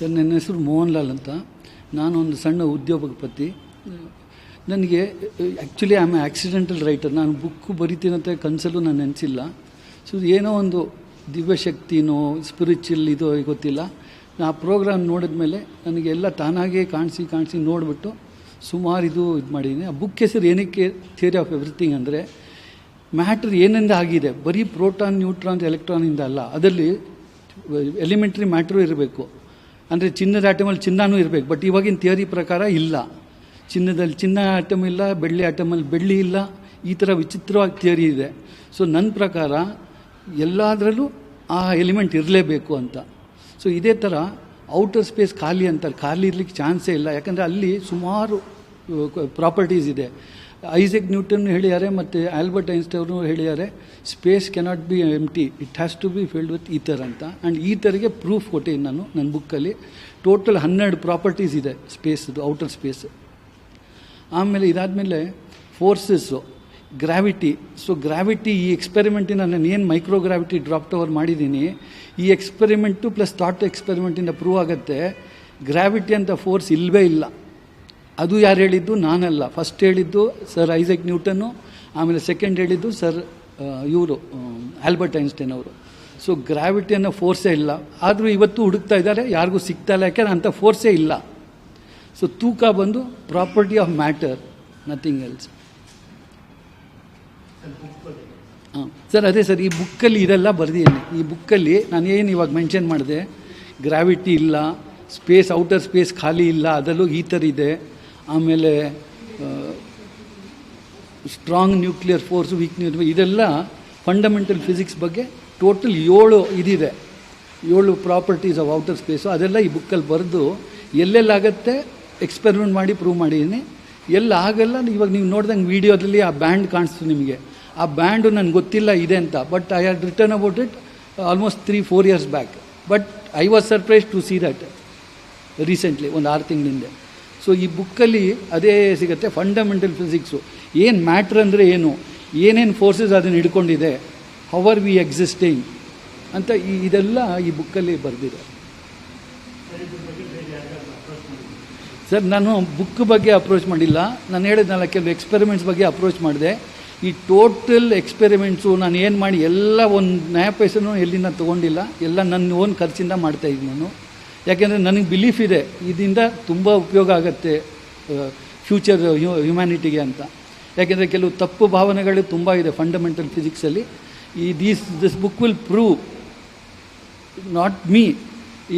Sir, ನನ್ನ ಹೆಸರು ಮೋಹನ್ ಲಾಲ್ ಅಂತ. ನಾನು ಒಂದು ಸಣ್ಣ ಉದ್ಯೋಗಪತಿ. ನನಗೆ ಆ್ಯಕ್ಚುಲಿ ಆಮ್ ಆಕ್ಸಿಡೆಂಟಲ್ ರೈಟರ್ ನಾನು ಬುಕ್ಕು ಬರಿತೀನಂತ ಕನಸಲ್ಲೂ ನಾನು ನೆನೆಸಿಲ್ಲ. ಸೊ ಏನೋ ಒಂದು ದಿವ್ಯಶಕ್ತಿನೋ ಸ್ಪಿರಿಚುವಲ್ ಇದೋ ಗೊತ್ತಿಲ್ಲ. ಆ ಪ್ರೋಗ್ರಾಮ್ ನೋಡಿದ ಮೇಲೆ ನನಗೆ ಎಲ್ಲ ತಾನಾಗೇ ಕಾಣಿಸಿ ಕಾಣಿಸಿ ನೋಡಿಬಿಟ್ಟು ಸುಮಾರು ಇದು ಇದು ಮಾಡಿದ್ದೀನಿ ಆ ಬುಕ್ ಹೆಸರು ಏನಕ್ಕೆ ಥಿಯರಿ ಆಫ್ ಎವ್ರಿಥಿಂಗ್ ಅಂದರೆ ಮ್ಯಾಟ್ರ್ ಏನಿಂದ ಆಗಿದೆ? ಬರೀ ಪ್ರೋಟಾನ್ ನ್ಯೂಟ್ರಾನ್ ಎಲೆಕ್ಟ್ರಾನಿಂದ ಅಲ್ಲ. ಅದರಲ್ಲಿ ಎಲಿಮೆಂಟ್ರಿ ಮ್ಯಾಟ್ರೂ ಇರಬೇಕು. ಅಂದರೆ ಚಿನ್ನದ ಆಟಮಲ್ಲಿ ಚಿನ್ನನೂ ಇರಬೇಕು ಬಟ್ ಇವಾಗಿನ ಥಿಯರಿ ಪ್ರಕಾರ ಇಲ್ಲ. ಚಿನ್ನದಲ್ಲಿ ಚಿನ್ನ ಆಟಮ್ ಇಲ್ಲ, ಬೆಳ್ಳಿ ಆಟಮಲ್ಲಿ ಬೆಳ್ಳಿ ಇಲ್ಲ, ಈ ಥರ ವಿಚಿತ್ರವಾಗಿ ಥಿಯರಿ ಇದೆ. ಸೊ ನನ್ನ ಪ್ರಕಾರ ಎಲ್ಲದರಲ್ಲೂ ಆ ಎಲಿಮೆಂಟ್ ಇರಲೇಬೇಕು ಅಂತ. ಸೊ ಇದೇ ಥರ ಔಟರ್ ಸ್ಪೇಸ್ ಖಾಲಿ ಅಂತಾರೆ, ಖಾಲಿ ಇರಲಿಕ್ಕೆ ಚಾನ್ಸೇ ಇಲ್ಲ. ಯಾಕಂದರೆ ಅಲ್ಲಿ ಸುಮಾರು ಪ್ರಾಪರ್ಟೀಸ್ ಇದೆ. ಐಸೆಕ್ ನ್ಯೂಟನ್ ಹೇಳಿದ್ದಾರೆ ಮತ್ತು ಆಲ್ಬರ್ಟ್ ಐನ್ಸ್ಟೈನ್ ಹೇಳಿದ್ದಾರೆ space cannot be empty it has to be filled with ether ಅಂತ. ಆ್ಯಂಡ್ ಈಥರ್ಗೆ ಪ್ರೂಫ್ ಕೊಟ್ಟಿದ್ದೀನಿ ನಾನು ನನ್ನ ಬುಕ್ಕಲ್ಲಿ. ಟೋಟಲ್ ಹನ್ನೆರಡು ಪ್ರಾಪರ್ಟೀಸ್ ಇದೆ ಸ್ಪೇಸ್ದು, ಔಟರ್ ಸ್ಪೇಸ್. ಆಮೇಲೆ ಇದಾದಮೇಲೆ ಫೋರ್ಸಸ್ಸು, ಗ್ರಾವಿಟಿ. ಸೊ ಗ್ರಾವಿಟಿ, ಈ ಎಕ್ಸ್ಪೆರಿಮೆಂಟಿನ ನಾನು ಏನು ಮೈಕ್ರೋ ಗ್ರಾವಿಟಿ ಡ್ರಾಪ್ ಟವರ್ ಮಾಡಿದ್ದೀನಿ, ಈ ಎಕ್ಸ್ಪೆರಿಮೆಂಟು ಪ್ಲಸ್ ಥಾಟ್ ಎಕ್ಸ್ಪೆರಿಮೆಂಟಿಂದ ಪ್ರೂವ್ ಆಗುತ್ತೆ. ಗ್ರಾವಿಟಿ ಅಂತ ಫೋರ್ಸ್ ಇಲ್ಲವೇ ಇಲ್ಲ. ಅದು ಯಾರು ಹೇಳಿದ್ದು? ನಾನಲ್ಲ. ಫಸ್ಟ್ ಹೇಳಿದ್ದು ಸರ್ ಐಸಕ್ ನ್ಯೂಟನ್ನು ಆಮೇಲೆ ಸೆಕೆಂಡ್ ಹೇಳಿದ್ದು ಸರ್ ಇವರು ಆಲ್ಬರ್ಟ್ ಐನ್ಸ್ಟೈನ್ ಅವರು. ಸೊ ಗ್ರಾವಿಟಿ ಅನ್ನೋ ಫೋರ್ಸೇ ಇಲ್ಲ. ಆದರೂ ಇವತ್ತು ಹುಡುಕ್ತಾ ಇದ್ದಾರೆ. ಯಾರಿಗೂ ಸಿಗ್ತಾ ಇಲ್ಲ. ಯಾಕೆಂದ್ರೆ ಅಂಥ ಫೋರ್ಸೇ ಇಲ್ಲ. ಸೊ ತೂಕ ಬಂದು property of matter nothing else ಹಾಂ. ಸರ್ ಅದೇ ಸರ್ ಈ ಬುಕ್ಕಲ್ಲಿ ಇದೆಲ್ಲ ಬರೆದಿದ್ದೀನಿ. ಈ ಬುಕ್ಕಲ್ಲಿ ನಾನು ಏನು ಇವಾಗ ಮೆನ್ಷನ್ ಮಾಡಿದೆ? ಗ್ರಾವಿಟಿ ಇಲ್ಲ. ಸ್ಪೇಸ್ ಔಟರ್ ಸ್ಪೇಸ್ ಖಾಲಿ ಇಲ್ಲ. ಅದರಲ್ಲೂ ಈ ಥರ ಇದೆ. ಆಮೇಲೆ strong nuclear force weak new ಇದೆಲ್ಲ ಫಂಡಮೆಂಟಲ್ ಫಿಸಿಕ್ಸ್ ಬಗ್ಗೆ ಟೋಟಲ್ ಏಳು ಇದಿದೆ. ಏಳು ಪ್ರಾಪರ್ಟೀಸ್ ಆಫ್ ಔಟರ್ ಸ್ಪೇಸು ಅದೆಲ್ಲ ಈ ಬುಕ್ಕಲ್ಲಿ ಬರೆದು ಎಲ್ಲೆಲ್ಲಾಗತ್ತೆ ಎಕ್ಸ್ಪೆರಿಮೆಂಟ್ ಮಾಡಿ ಪ್ರೂವ್ ಮಾಡಿದ್ದೀನಿ. ಎಲ್ಲ ಆಗಲ್ಲ ಇವಾಗ ನೀವು ನೋಡ್ದಂಗೆ ವೀಡಿಯೋದಲ್ಲಿ ಆ ಬ್ಯಾಂಡ್ ಕಾಣಿಸ್ತು ನಿಮಗೆ. ಆ ಬ್ಯಾಂಡು ನನಗೆ ಗೊತ್ತಿಲ್ಲ, ಇದೆ ಅಂತ. But I had return about it almost three four years back but I was surprise to see that recently ಒಂದು ಆರು ತಿಂಗಳಿಂದ. ಸೊ ಈ ಬುಕ್ಕಲ್ಲಿ ಅದೇ ಸಿಗುತ್ತೆ ಫಂಡಮೆಂಟಲ್ ಫಿಸಿಕ್ಸು ಏನು ಮ್ಯಾಟ್ರ್ ಅಂದರೆ ಏನು? ಏನೇನು ಫೋರ್ಸಸ್ ಅದನ್ನು ಹಿಡ್ಕೊಂಡಿದೆ? ಹೌ ಆರ್ ವಿ ಎಕ್ಸಿಸ್ಟಿಂಗ್ ಅಂತ ಈ ಇದೆಲ್ಲ ಈ ಬುಕ್ಕಲ್ಲಿ ಬರೆದಿದೆ. ಸರ್ ನಾನು ಬುಕ್ ಬಗ್ಗೆ ಅಪ್ರೋಚ್ ಮಾಡಿಲ್ಲ. ನಾನು ಹೇಳಿದ್ನಲ್ಲ ಕೆಲವು ಎಕ್ಸ್ಪೆರಿಮೆಂಟ್ಸ್ ಬಗ್ಗೆ ಅಪ್ರೋಚ್ ಮಾಡಿದೆ. ಈ ಟೋಟಲ್ ಎಕ್ಸ್ಪೆರಿಮೆಂಟ್ಸು ನಾನು ಏನು ಮಾಡಿ ಎಲ್ಲ ಒಂದು ನ್ಯಾಯ ಪೈಸೂ ಎಲ್ಲಿಂದ ತೊಗೊಂಡಿಲ್ಲ. ಎಲ್ಲ ನನ್ನ ಓನ್ ಖರ್ಚಿಂದ ಮಾಡ್ತಾಯಿದ್ದೀನಿ ನಾನು. ಯಾಕೆಂದರೆ ನನಗೆ ಬಿಲೀಫ್ ಇದೆ, ಇದರಿಂದ ತುಂಬ ಉಪಯೋಗ ಆಗುತ್ತೆ ಫ್ಯೂಚರ್ ಹ್ಯುಮ್ಯಾನಿಟಿಗೆ ಅಂತ. ಯಾಕೆಂದರೆ ಕೆಲವು ತಪ್ಪು ಭಾವನೆಗಳು ತುಂಬ ಇದೆ ಫಂಡಮೆಂಟಲ್ ಫಿಸಿಕ್ಸಲ್ಲಿ ಈ these this book will prove not me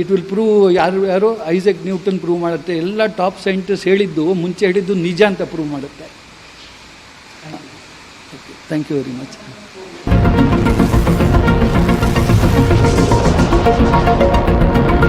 it will prove ಯಾರು, ಯಾರೋ ಐಸೆಕ್ ನ್ಯೂಟನ್ ಪ್ರೂವ್ ಮಾಡುತ್ತೆ, ಎಲ್ಲ ಟಾಪ್ ಸೈಂಟಿಸ್ಟ್ ಹೇಳಿದ್ದು, ಮುಂಚೆ ಹೇಳಿದ್ದು ನಿಜ ಅಂತ ಪ್ರೂವ್ ಮಾಡುತ್ತೆ. Okay thank you very much